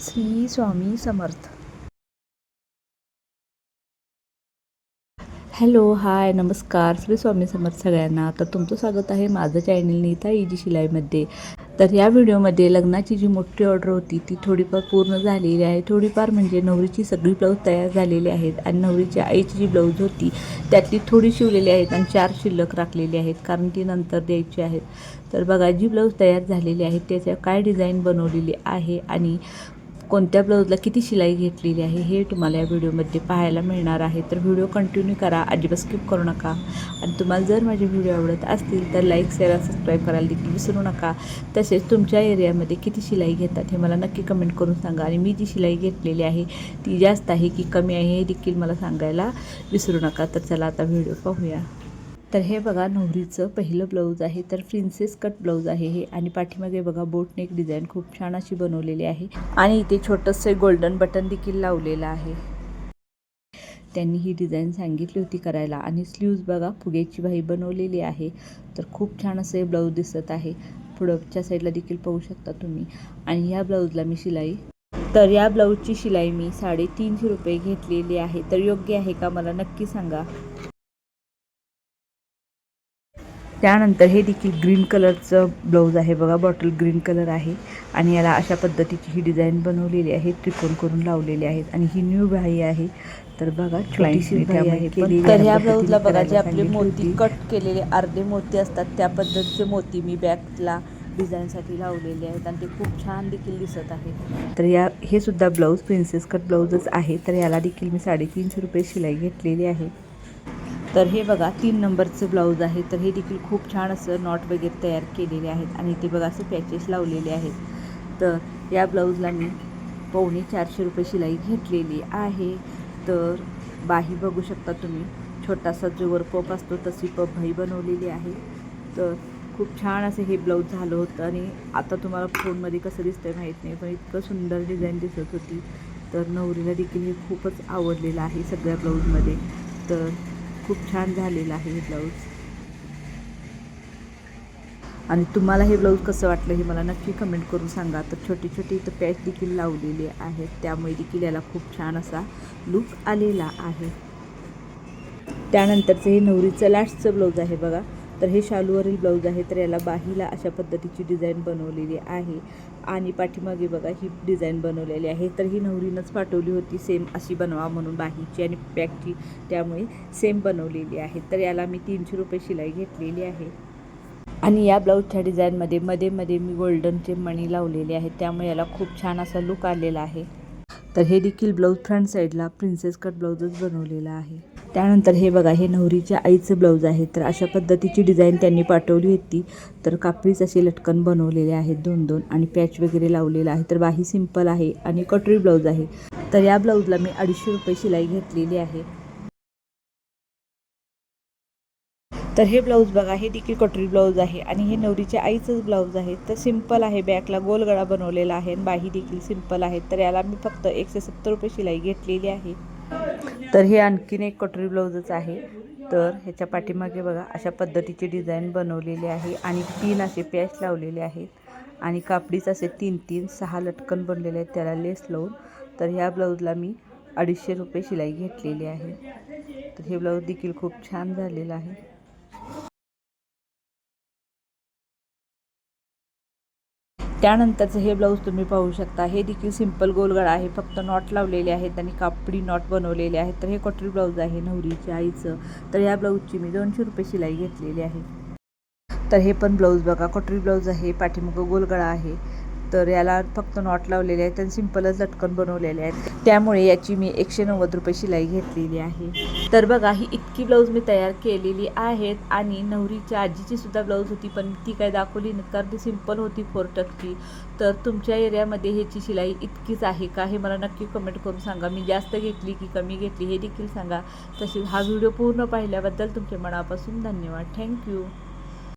Shri Swami Samarth. Hello hi नमस्कार. श्री स्वामी समर्थ सगळ्यांना. तर तुमचं स्वागत आहे माझं चॅनल नीता इजी शिलाईमध्ये. तर या व्हिडिओमध्ये लग्नाची जी मोठी ऑर्डर होती ती थोडीफार पूर्ण झालेली आहे. थोडीफार म्हणजे नवरीची सगळी ब्लाऊज तयार झालेली आहेत आणि नवरीच्या आईची जी ब्लाऊज होती त्यातली थोडी शिवलेली आहेत आणि चार शिल्लक राखलेली आहेत कारण ती नंतर द्यायची आहेत. तर बघा जी ब्लाऊज तयार झालेली आहे त्याच्या काय डिझाईन बनवलेली आहे आणि कोणत्या ब्लाऊजला किती शिलाई घेतलेली आहे हे तुम्हाला या व्हिडिओमध्ये पाहायला मिळणार आहे. तर व्हिडिओ कंटिन्यू करा अजिबात स्किप करू नका. आणि तुम्हाला जर माझे व्हिडिओ आवडत असतील तर लाईक शेअर सबस्क्राईब करायला देखील विसरू नका. तसेच तुमच्या एरियामध्ये किती शिलाई घेतात हे मला नक्की कमेंट करून सांगा. आणि मी जी शिलाई घेतलेली आहे ती जास्त आहे की कमी आहे हे देखील मला सांगायला विसरू नका. तर चला आता व्हिडिओ पाहूया. तर हे बघा नवरीचं पहिलं ब्लाऊज आहे. तर प्रिन्सेस कट ब्लाऊज आहे हे. आणि पाठीमागे बघा बोटने एक डिझाईन खूप छान अशी बनवलेली आहे. आणि इथे छोटंसं गोल्डन बटन देखील लावलेलं आहे. त्यांनी ही डिझाईन सांगितली होती करायला. आणि स्लीव्ज बघा फुगेची भाई बनवलेली आहे. तर खूप छान असं हे ब्लाऊज दिसत आहे. पुढच्या साईडला देखील पाहू शकता तुम्ही. आणि या ब्लाऊजला मी शिलाई. तर या ब्लाऊजची शिलाई मी साडेतीनशे रुपये घेतलेली आहे. तर योग्य आहे का? मला नक्की सांगा. त्यानंतर हे देखील ग्रीन कलरचं ब्लाऊज आहे बघा बॉटल ग्रीन कलर आहे. आणि याला अशा पद्धतीची ही डिझाईन बनवलेली आहे त्रिकोण करून लावलेली आहेत. आणि ही न्यू बाई आहे. तर बघा छोटीशी तर ह्या ब्लाऊजला बघा जे आपले मोती कट केलेले अर्धे मोती असतात त्या पद्धतीचे मोती मी बॅकला डिझाईनसाठी लावलेले आहेत आणि ते खूप छान देखील दिसत आहे तर या हे सुद्धा ब्लाऊज प्रिन्सेस कट ब्लाऊजच आहे. तर याला देखील मी साडेतीनशे रुपये शिलाई घेतलेली आहे. तर हे बघा तीन नंबरचं ब्लाऊज आहे. तर हे देखील खूप छान असं नॉट वगैरे तयार केलेले आहेत आणि ते बघा असे पॅचेस लावलेले आहेत. तर या ब्लाऊजला मी पावणे चारशे रुपये शिलाई घेतलेली आहे. तर बाही बघू शकता तुम्ही छोटासा जो वर पप असतो तशी पप बाही बनवलेली आहे. तर खूप छान असं हे ब्लाऊज झालं होतं आणि आता तुम्हाला फोनमध्ये कसं दिसतंय माहीत नाही पण इतकं सुंदर डिझाईन दिसत होती. तर नवरीला देखील हे खूपच आवडलेलं आहे सगळ्या ब्लाऊजमध्ये. तर खूप छान झालेलं आहे हे ब्लाऊज. आणि तुम्हाला हे ब्लाऊज कसं वाटलं हे मला नक्की कमेंट करून सांगा. तर छोटी छोटी इथं पॅच देखील लावलेली आहेत त्यामुळे देखील याला खूप छान असा लुक आलेला आहे. त्यानंतरचं हे नवरीचं लास्टचं ब्लाऊज आहे बघा. तर हे शालूवरील ब्लाऊज आहे तर याला बाहीला अशा पद्धतीची डिझाईन बनवलेली आहे. आणि पाठीमागे बघा ही डिझाईन बनवलेली आहे. तर ही नवरीनंच पाठवली होती सेम अशी बनवा म्हणून बाहीची आणि पॅकची त्यामुळे सेम बनवलेली आहे. तर याला मी तीनशे रुपये शिलाई घेतलेली आहे. आणि या ब्लाऊजच्या डिझाईनमध्ये मध्ये मध्ये मी गोल्डनचे मणी लावलेले आहेत. त्यामुळे याला खूप छान असा लुक आलेला आहे. तर हे देखील ब्लाऊज फ्रंट साईडला प्रिन्सेस कट ब्लाऊजच बनवलेला आहे. त्यानंतर हे बघा हे नवरीच्या आईचं ब्लाऊज आहे. तर अशा पद्धतीची डिझाईन त्यांनी पाठवली होती. तर कापडीच असे लटकन बनवलेले आहेत दोन दोन आणि पॅच वगैरे लावलेला आहे. तर बाही सिंपल आहे आणि कटोरी ब्लाऊज आहे. तर या ब्लाऊजला मी अडीचशे रुपये शिलाई घेतलेली आहे. तर हे ब्लाऊज बघा हे देखील कटोरी ब्लाऊज आहे आणि हे नवरीच्या आईचंच ब्लाऊज आहे. तर सिंपल आहे बॅकला गोलगळा बनवलेला आहे आणि बाही देखील सिंपल आहे. तर याला मी फक्त एकशे सत्तर रुपये शिलाई घेतलेली आहे. तर हे आणखीन एक कटोरी ब्लाऊजच आहे. तर ह्याच्या पाठीमागे बघा अशा पद्धतीची डिझाईन बनवलेली आहे आणि तीन असे पॅच लावलेले आहेत. आणि कापडीच असे तीन तीन सहा लटकन बनलेले आहेत त्याला लेस लावून. तर ह्या ब्लाऊजला मी अडीचशे रुपये शिलाई घेतलेली आहे. तर हे ब्लाऊज देखील खूप छान झालेलं आहे. त्यानंतरचं हे ब्लाऊज तुम्ही पाहू शकता. हे देखील सिंपल गोलगळा आहे. फक्त नॉट लावलेले आहेत आणि कापडी नॉट बनवलेले आहेत. तर हे कॉटरी ब्लाऊज आहे नवरीच्या आईचं. तर या ब्लाऊजची मी दोनशे रुपये शिलाई घेतलेली आहे. तर हे पण ब्लाऊज बघा. कॉटरी ब्लाऊज आहे. पाठीमागं गोलगळा आहे. तर याला फक्त नॉट लावलेले आहेत आणि सिंपलच लटकन बनवलेले आहेत. त्यामुळे याची मी एकशे नव्वद रुपये शिलाई घेतलेली आहे. तर बघा ही इतकी ब्लाऊज मी तयार केलेली आहेत आणि नवरीच्या आजीची सुद्धा ब्लाऊज होती पण ती काय दाखवली नाही कारण ती सिंपल होती फोर टक्की. तर तुमच्या एरियामध्ये ह्याची शिलाई इतकीच आहे का हे मला नक्की कमेंट करून सांगा. मी जास्त घेतली की कमी घेतली हे देखील सांगा. तसेच हा व्हिडिओ पूर्ण पाहिल्याबद्दल तुमच्या मनापासून धन्यवाद. थँक्यू